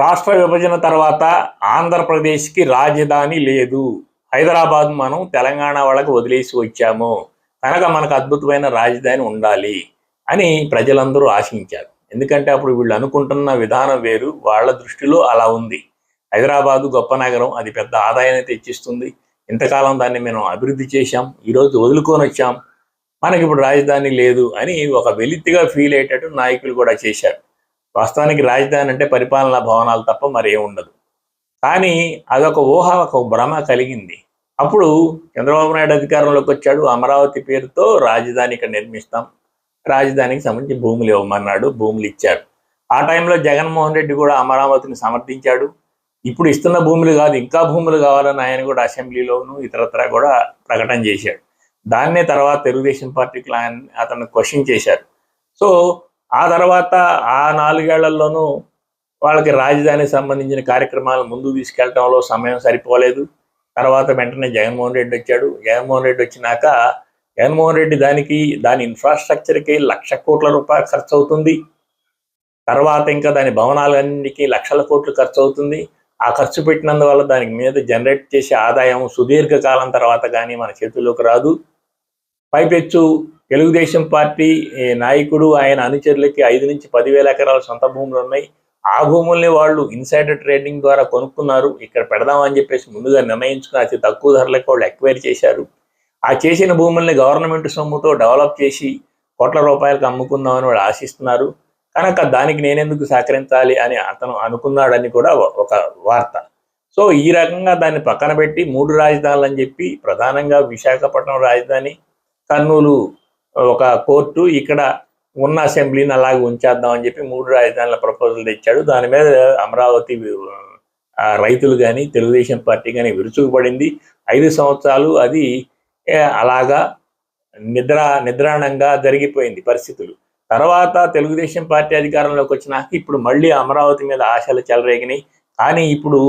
రాష్ట్ర విభజన తర్వాత ఆంధ్రప్రదేశ్కి రాజధాని లేదు. హైదరాబాద్ మనం తెలంగాణ వాళ్ళకి వదిలేసి వచ్చాము. కనుక మనకు అద్భుతమైన రాజధాని ఉండాలి అని ప్రజలందరూ ఆశించారు. ఎందుకంటే అప్పుడు వీళ్ళు అనుకుంటున్న విధానం వేరు వాళ్ళ దృష్టిలో అలా ఉంది. హైదరాబాదు గొప్ప నగరం అది పెద్ద ఆదాయాన్ని తెచ్చిస్తుంది. ఇంతకాలం దాన్ని మనం అభివృద్ధి చేశాం ఈరోజు వదులుకొని వచ్చాం. మనకి ఇప్పుడు రాజధాని లేదు అని ఒక వెలితిగా ఫీల్ అయ్యేటట్టు నాయకులు కూడా చేశారు. వాస్తవానికి రాజధాని అంటే పరిపాలనా భవనాలు తప్ప మరేం ఉండదు. కానీ అదొక ఊహ ఒక భ్రమ కలిగింది. అప్పుడు చంద్రబాబు నాయుడు అధికారంలోకి వచ్చాడు. అమరావతి పేరుతో రాజధాని ఇక్కడ నిర్మిస్తాం. రాజధానికి సంబంధించి భూములు ఇవ్వమన్నాడు భూములు ఇచ్చాడు. ఆ టైంలో జగన్మోహన్ రెడ్డి కూడా అమరావతిని సమర్థించాడు. ఇప్పుడు ఇస్తున్న భూములు కాదు ఇంకా భూములు కావాలని ఆయన కూడా అసెంబ్లీలోను ఇతరత్ర కూడా ప్రకటన చేశాడు. దాన్నే తర్వాత తెలుగుదేశం పార్టీకి ఆయన అతను క్వశ్చన్ చేశారు. సో ఆ తర్వాత ఆ నాలుగేళ్ళలోనూ వాళ్ళకి రాజధానికి సంబంధించిన కార్యక్రమాలు ముందుకు తీసుకెళ్ళడంలో సమయం సరిపోలేదు. తర్వాత వెంటనే జగన్మోహన్ రెడ్డి వచ్చాడు. జగన్మోహన్ రెడ్డి వచ్చినాక జగన్మోహన్ రెడ్డి దానికి దాని ఇన్ఫ్రాస్ట్రక్చర్కి లక్ష కోట్ల రూపాయలు ఖర్చు అవుతుంది తర్వాత ఇంకా దాని భవనాలన్నిటికీ లక్షల కోట్లు ఖర్చు అవుతుంది ఆ ఖర్చు పెట్టినందువల్ల దానికి మీద జనరేట్ చేసే ఆదాయం సుదీర్ఘకాలం తర్వాత కానీ మన చేతుల్లోకి రాదు. పైపెచ్చు తెలుగుదేశం పార్టీ నాయకుడు ఆయన అనుచరులకి ఐదు నుంచి పదివేల ఎకరాల సొంత భూములు ఉన్నాయి. ఆ భూముల్ని వాళ్ళు ఇన్సైడర్ ట్రేడింగ్ ద్వారా కొనుక్కున్నారు. ఇక్కడ పెడదామని చెప్పేసి ముందుగా నిర్ణయించుకుని అతి తక్కువ ధరలకు వాళ్ళు ఎక్వైర్ చేశారు. ఆ చేసిన భూముల్ని గవర్నమెంట్ సొమ్ముతో డెవలప్ చేసి కోట్ల రూపాయలకు అమ్ముకుందామని వాళ్ళు ఆశిస్తున్నారు. కనుక దానికి నేనెందుకు సహకరించాలి అని అతను అనుకున్నాడని కూడా ఒక వార్త. సో ఈ రకంగా దాన్ని పక్కన పెట్టి మూడు రాజధానులు అని చెప్పి ప్రధానంగా విశాఖపట్నం రాజధాని కర్నూలు ఒక కోర్టు ఇక్కడ ఉన్న అసెంబ్లీని అలాగే ఉంచేద్దాం అని చెప్పి మూడు రాజధానుల ప్రపోజల్ తెచ్చాడు. దాని మీద అమరావతి రైతులు కానీ తెలుగుదేశం పార్టీ కానీ విరుచుకుపడింది. ఐదు సంవత్సరాలు అది అలాగా నిద్ర నిద్రాణంగా జరిగిపోయింది పరిస్థితులు. తర్వాత తెలుగుదేశం పార్టీ అధికారంలోకి వచ్చినాక ఇప్పుడు మళ్ళీ అమరావతి మీద ఆశలు చెలరేగినాయి. కానీ ఇప్పుడు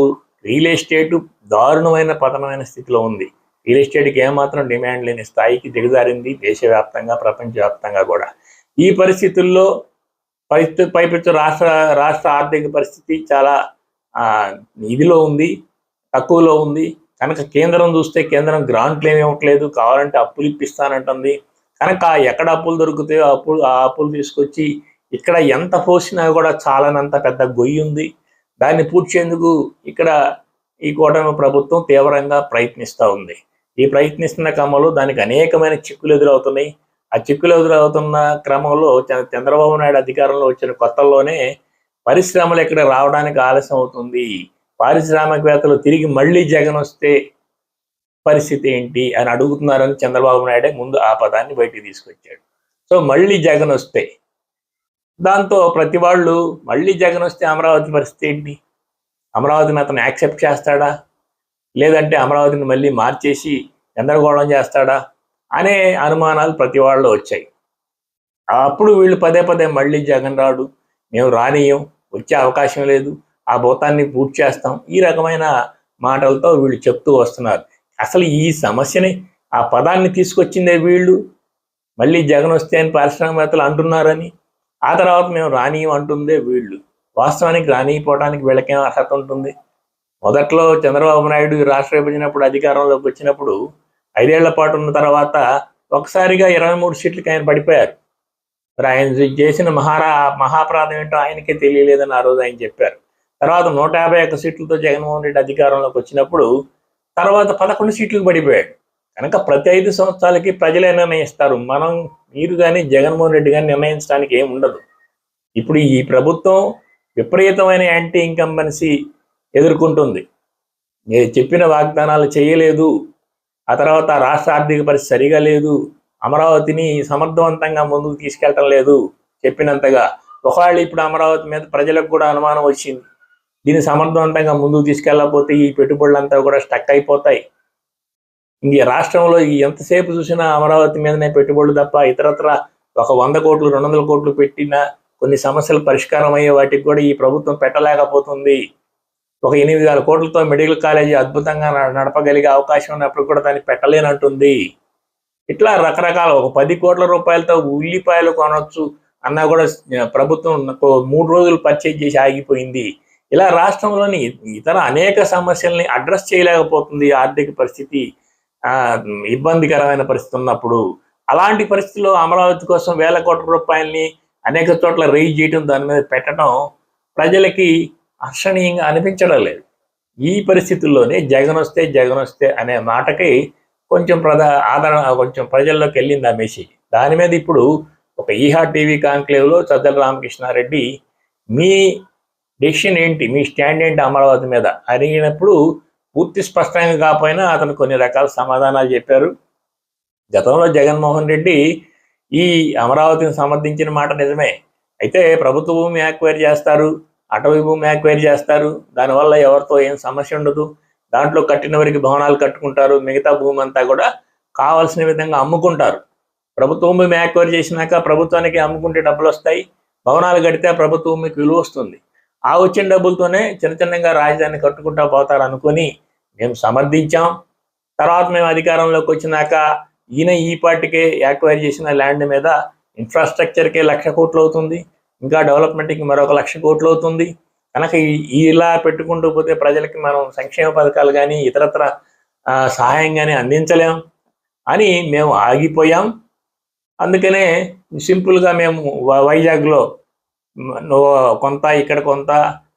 రియల్ ఎస్టేట్ దారుణమైన పతనమైన స్థితిలో ఉంది. రియల్ ఎస్టేట్కి ఏమాత్రం డిమాండ్ లేని స్థాయికి దిగజారింది దేశవ్యాప్తంగా ప్రపంచవ్యాప్తంగా కూడా. ఈ పరిస్థితుల్లో పరిస్థితి పైపెచ్చు రాష్ట్ర రాష్ట్ర ఆర్థిక పరిస్థితి చాలా నిధిలో ఇదిలో ఉంది తక్కువలో ఉంది. కనుక కేంద్రం చూస్తే కేంద్రం గ్రాంట్లు ఏమి ఇవ్వట్లేదు కావాలంటే అప్పులు ఇప్పిస్తానంటుంది. కనుక ఎక్కడ అప్పులు దొరుకుతాయో అప్పులు ఆ అప్పులు తీసుకొచ్చి ఇక్కడ ఎంత పోసినా కూడా చాలనంత పెద్ద గొయ్యి ఉంది. దాన్ని పూడ్చేందుకు ఇక్కడ ఈ కూటమి ప్రభుత్వం తీవ్రంగా ప్రయత్నిస్తూ ఉంది. ఈ ప్రయత్నిస్తున్న క్రమంలో దానికి అనేకమైన చిక్కులు ఎదురవుతున్నాయి. ఆ చిక్కులు ఎదురవుతున్న క్రమంలో చంద్రబాబు నాయుడు అధికారంలో వచ్చిన కొత్తల్లోనే పరిశ్రమలు ఇక్కడ రావడానికి ఆలస్యం అవుతుంది. పారిశ్రామికవేత్తలు తిరిగి మళ్ళీ జగన్ వస్తే పరిస్థితి ఏంటి అని అడుగుతున్నారని చంద్రబాబు నాయుడే ముందు ఆ పదాన్ని బయటికి తీసుకొచ్చాడు. సో మళ్ళీ జగన్ వస్తే దాంతో ప్రతి వాళ్ళు మళ్ళీ జగన్ వస్తే అమరావతి పరిస్థితి ఏంటి? అమరావతిని అతను యాక్సెప్ట్ చేస్తాడా? లేదంటే అమరావతిని మళ్ళీ మార్చేసి గందరగోళం చేస్తాడా అనే అనుమానాలు ప్రతి వాళ్ళు వచ్చాయి. అప్పుడు వీళ్ళు పదే పదే మళ్ళీ జగన్ రాడు మేము రానియం వచ్చే అవకాశం లేదు ఆ భూతాన్ని పూర్తి చేస్తాం ఈ రకమైన మాటలతో వీళ్ళు చెప్తూ వస్తున్నారు. అసలు ఈ సమస్యని ఆ పదాన్ని తీసుకొచ్చిందే వీళ్ళు? మళ్ళీ జగన్ వస్తే అని పారిశ్రామికవేత్తలు అంటున్నారని ఆ తర్వాత మేము రానియం అంటుందే వీళ్ళు. వాస్తవానికి రానియపోవడానికి వీళ్ళకేం అర్హత ఉంటుంది? మొదట్లో చంద్రబాబు నాయుడు రాష్ట్ర విభజనప్పుడు అధికారంలోకి వచ్చినప్పుడు ఐదేళ్ళ పాటు ఉన్న తర్వాత ఒకసారిగా ఇరవై మూడు సీట్లకి ఆయన పడిపోయారు. మరి ఆయన చేసిన మహారా మహాప్రాధం ఏంటో ఆయనకే తెలియలేదని ఆ రోజు ఆయన చెప్పారు. తర్వాత నూట యాభై ఒక్క సీట్లతో జగన్మోహన్ రెడ్డి అధికారంలోకి వచ్చినప్పుడు తర్వాత పదకొండు సీట్లకు పడిపోయాడు. కనుక ప్రతి ఐదు సంవత్సరాలకి ప్రజలే నిర్ణయిస్తారు. మనం మీరు కానీ జగన్మోహన్ రెడ్డి కానీ నిర్ణయించడానికి ఏమి ఉండదు. ఇప్పుడు ఈ ప్రభుత్వం విపరీతమైన యాంటీ ఇన్కంబెన్సీ ఎదుర్కొంటుంది. మీరు చెప్పిన వాగ్దానాలు చేయలేదు. ఆ తర్వాత రాష్ట్ర ఆర్థిక పరిస్థితి సరిగా లేదు. అమరావతిని సమర్థవంతంగా ముందుకు తీసుకెళ్ళటం లేదు చెప్పినంతగా. ఒకవేళ ఇప్పుడు అమరావతి మీద ప్రజలకు కూడా అనుమానం వచ్చింది. దీన్ని సమర్థవంతంగా ముందుకు తీసుకెళ్ళకపోతే ఈ పెట్టుబడులంతా కూడా స్టక్ అయిపోతాయి. ఇంక రాష్ట్రంలో ఎంతసేపు చూసినా అమరావతి మీదనే పెట్టుబడులు తప్ప ఇతరత్ర ఒక వంద కోట్లు రెండు వందల కోట్లు పెట్టిన కొన్ని సమస్యలు పరిష్కారం అయ్యే వాటికి కూడా ఈ ప్రభుత్వం పెట్టలేకపోతుంది. ఒక ఎనిమిది వేల కోట్లతో మెడికల్ కాలేజీ అద్భుతంగా నడపగలిగే అవకాశం ఉన్నప్పుడు కూడా దాన్ని పెట్టలేనంటుంది. ఇట్లా రకరకాల ఒక పది కోట్ల రూపాయలతో ఉల్లిపాయలు కొనవచ్చు అన్నా కూడా ప్రభుత్వం మూడు రోజులు పర్చేజ్ చేసి ఆగిపోయింది. ఇలా రాష్ట్రంలోని ఇతర అనేక సమస్యల్ని అడ్రస్ చేయలేకపోతుంది ఆర్థిక పరిస్థితి ఆ, ఇబ్బందికరమైన పరిస్థితి ఉన్నప్పుడు. అలాంటి పరిస్థితుల్లో అమరావతి కోసం వేల కోట్ల రూపాయల్ని అనేక చోట్ల రేజ్ చేయడం దాని మీద పెట్టడం ప్రజలకి అర్షణీయంగా అనిపించడం లేదు. ఈ పరిస్థితుల్లోనే జగన్ వస్తే జగన్ వస్తే అనే మాటకి కొంచెం ప్రధా ఆదరణ కొంచెం ప్రజల్లోకి వెళ్ళింది ఆ మెసేజ్. దాని మీద ఇప్పుడు ఒక ఈహా టీవీ కాంక్లేవ్లో చద్దల రామకృష్ణారెడ్డి మీ డెసిషన్ ఏంటి? మీ స్టాండ్ ఏంటి అమరావతి మీద? అడిగినప్పుడు పూర్తి స్పష్టంగా కాకపోయినా అతను కొన్ని రకాల సమాధానాలు చెప్పారు. గతంలో జగన్మోహన్ రెడ్డి ఈ అమరావతిని సమర్థించిన మాట నిజమే. అయితే ప్రభుత్వ భూమి యాక్వైర్ చేస్తారు. అటవీ భూమి యాక్వైర్ చేస్తారు. దానివల్ల ఎవరితో ఏం సమస్య ఉండదు. దాంట్లో కట్టిన వరకు భవనాలు కట్టుకుంటారు. మిగతా భూమి అంతా కూడా కావాల్సిన విధంగా అమ్ముకుంటారు. ప్రభుత్వం భూమి యాక్వైర్ చేసినాక ప్రభుత్వానికి అమ్ముకుంటే డబ్బులు వస్తాయి. భవనాలు కడితే ప్రభుత్వం మీకు విలువ వస్తుంది. ఆ వచ్చిన డబ్బులతోనే చిన్న చిన్నగా రాజధాని కట్టుకుంటా పోతారు అనుకుని మేము సమర్థించాం. తర్వాత మేము అధికారంలోకి వచ్చినాక ఈయన ఈ పార్టీకే యాక్వైర్ చేసిన ల్యాండ్ మీద ఇన్ఫ్రాస్ట్రక్చర్కే లక్ష కోట్లు అవుతుంది. ఇంకా డెవలప్మెంట్కి మరొక లక్ష కోట్లు అవుతుంది కనుక ఇలా పెట్టుకుంటూ పోతే ప్రజలకి మనం సంక్షేమ పథకాలు కానీ ఇతరత్ర సహాయం కానీ అందించలేం. అని మేము ఆగిపోయాం. అందుకనే సింపుల్గా మేము వైజాగ్లో కొంత ఇక్కడ కొంత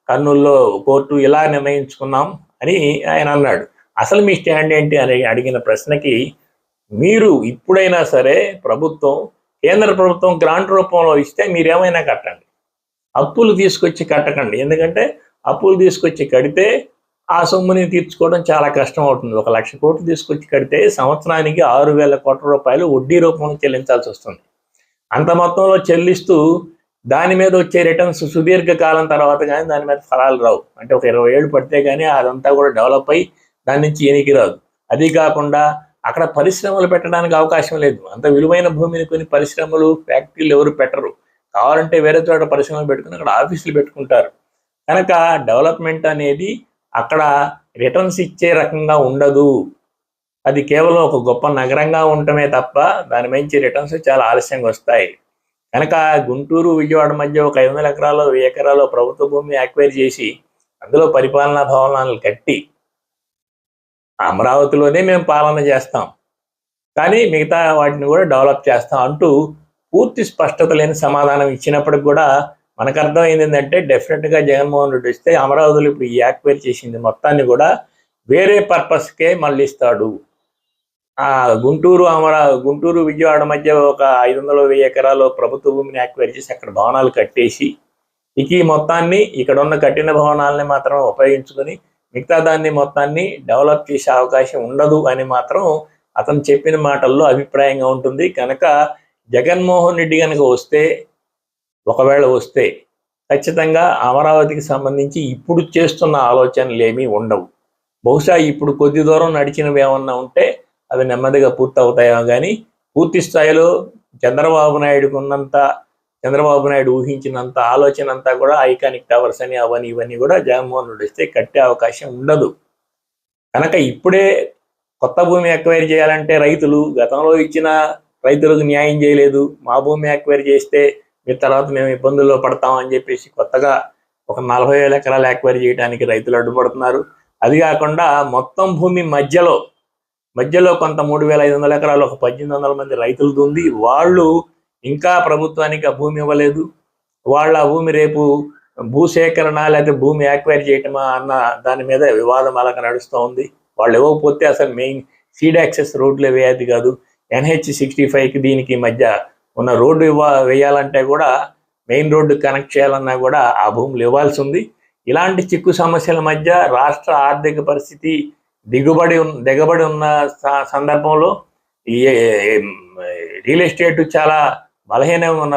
కర్నూలులో కోర్టు ఇలా నిర్ణయించుకున్నాం అని ఆయన అన్నాడు. అసలు మీ స్టాండ్ ఏంటి అని అడిగిన ప్రశ్నకి మీరు ఇప్పుడైనా సరే ప్రభుత్వం కేంద్ర ప్రభుత్వం గ్రాంట్ రూపంలో ఇస్తే మీరేమైనా కట్టండి. అప్పులు తీసుకొచ్చి కట్టకండి. ఎందుకంటే అప్పులు తీసుకొచ్చి కడితే ఆ సొమ్ముని తీర్చుకోవడం చాలా కష్టం అవుతుంది ఒక లక్ష కోట్లు తీసుకొచ్చి కడితే సంవత్సరానికి ఆరు వేల కోట్ల రూపాయలు వడ్డీ రూపంలో చెల్లించాల్సి వస్తుంది. అంత మొత్తంలో చెల్లిస్తూ దాని మీద వచ్చే రిటర్న్స్ సుదీర్ఘ కాలం తర్వాత కానీ దాని మీద ఫలాలు రావు. అంటే ఒక ఇరవై ఏళ్ళు పడితే కానీ అదంతా కూడా డెవలప్ అయ్యి దాని నుంచి ఎనికి రాదు. అది కాకుండా అక్కడ పరిశ్రమలు పెట్టడానికి అవకాశం లేదు. అంత విలువైన భూమిని కొన్ని పరిశ్రమలు ఫ్యాక్టరీలు ఎవరు పెట్టరు. కావాలంటే వేరే చోట పరిశ్రమలు పెట్టుకుని అక్కడ ఆఫీసులు పెట్టుకుంటారు. కనుక డెవలప్మెంట్ అనేది అక్కడ రిటర్న్స్ ఇచ్చే రకంగా ఉండదు. అది కేవలం ఒక గొప్ప నగరంగా ఉండటమే తప్ప దాని మంచి రిటర్న్స్ చాలా ఆలస్యంగా వస్తాయి. కనుక గుంటూరు విజయవాడ మధ్య ఒక ఐదు వందల ఎకరాలు వెయ్యి ఎకరాలు ప్రభుత్వ భూమి యాక్వైర్ చేసి అందులో పరిపాలనా భవనాలు కట్టి అమరావతిలోనే మేము పాలన చేస్తాం. కానీ మిగతా వాటిని కూడా డెవలప్ చేస్తాం అంటూ పూర్తి స్పష్టత లేని సమాధానం ఇచ్చినప్పటికి కూడా మనకు అర్థమైంది ఏంటంటే డెఫినెట్గా జగన్మోహన్ రెడ్డి వస్తే అమరావతిలో ఇప్పుడు ఈ యాక్వైర్ చేసింది మొత్తాన్ని కూడా వేరే పర్పస్కే మళ్ళీస్తాడు. ఆ గుంటూరు అమరా గుంటూరు విజయవాడ మధ్య ఒక ఐదు వందల వెయ్యి ఎకరాలు ప్రభుత్వ భూమిని యాక్వైర్ చేసి అక్కడ భవనాలు కట్టేసి ఇక ఈ మొత్తాన్ని ఇక్కడ ఉన్న కట్టిన భవనాలని మాత్రమే ఉపయోగించుకొని మిగతా దాన్ని మొత్తాన్ని డెవలప్ చేసే అవకాశం ఉండదు అని మాత్రం అతను చెప్పిన మాటల్లో అభిప్రాయంగా ఉంటుంది. కనుక జగన్మోహన్ రెడ్డి కనుక వస్తే ఒకవేళ వస్తే ఖచ్చితంగా అమరావతికి సంబంధించి ఇప్పుడు చేస్తున్న ఆలోచనలు ఏమీ ఉండవు. బహుశా ఇప్పుడు కొద్ది దూరం నడిచినవి ఏమన్నా ఉంటే అవి నెమ్మదిగా పూర్తవుతాయో కానీ పూర్తి స్థాయిలో చంద్రబాబు నాయుడుకు ఉన్నంత చంద్రబాబు నాయుడు ఊహించినంత ఆలోచన అంతా కూడా ఐకానిక్ టవర్స్ అని అవన్నీ ఇవన్నీ కూడా జగన్మోహన్ రెడ్డి వస్తే కట్టే అవకాశం ఉండదు. కనుక ఇప్పుడే కొత్త భూమి ఎక్వైర్ చేయాలంటే రైతులు గతంలో ఇచ్చిన రైతులకు న్యాయం చేయలేదు. మా భూమి ఎక్వైర్ చేస్తే మీ తర్వాత మేము ఇబ్బందుల్లో పడతాం అని చెప్పేసి కొత్తగా ఒక నలభై వేల ఎకరాలు ఎక్వైర్ చేయడానికి రైతులు అడ్డుపడుతున్నారు. అది కాకుండా మొత్తం భూమి మధ్యలో మధ్యలో కొంత మూడు వేల ఐదు వందల ఎకరాలు ఒక పద్దెనిమిది వందల మంది రైతులది ఉంది వాళ్ళు ఇంకా ప్రభుత్వానికి ఆ భూమి ఇవ్వలేదు. వాళ్ళ ఆ భూమి రేపు భూసేకరణ లేకపోతే భూమి యాక్వైర్ చేయటమా అన్న దాని మీద వివాదం అలాగ నడుస్తూ ఉంది. వాళ్ళు ఇవ్వకపోతే అసలు మెయిన్ సీడ్ యాక్సెస్ రోడ్లు వేయాది కాదు. ఎన్హెచ్ సిక్స్టీ ఫైవ్కి దీనికి మధ్య ఉన్న రోడ్డు ఇవ్వ వేయాలంటే కూడా మెయిన్ రోడ్డు కనెక్ట్ చేయాలన్నా కూడా ఆ భూములు ఇవ్వాల్సి ఉంది. ఇలాంటి చిక్కు సమస్యల మధ్య రాష్ట్ర ఆర్థిక పరిస్థితి దిగుబడి దిగబడి ఉన్న స- సందర్భంలో ఈ రియల్ ఎస్టేట్ చాలా బలహీనంగా ఉన్న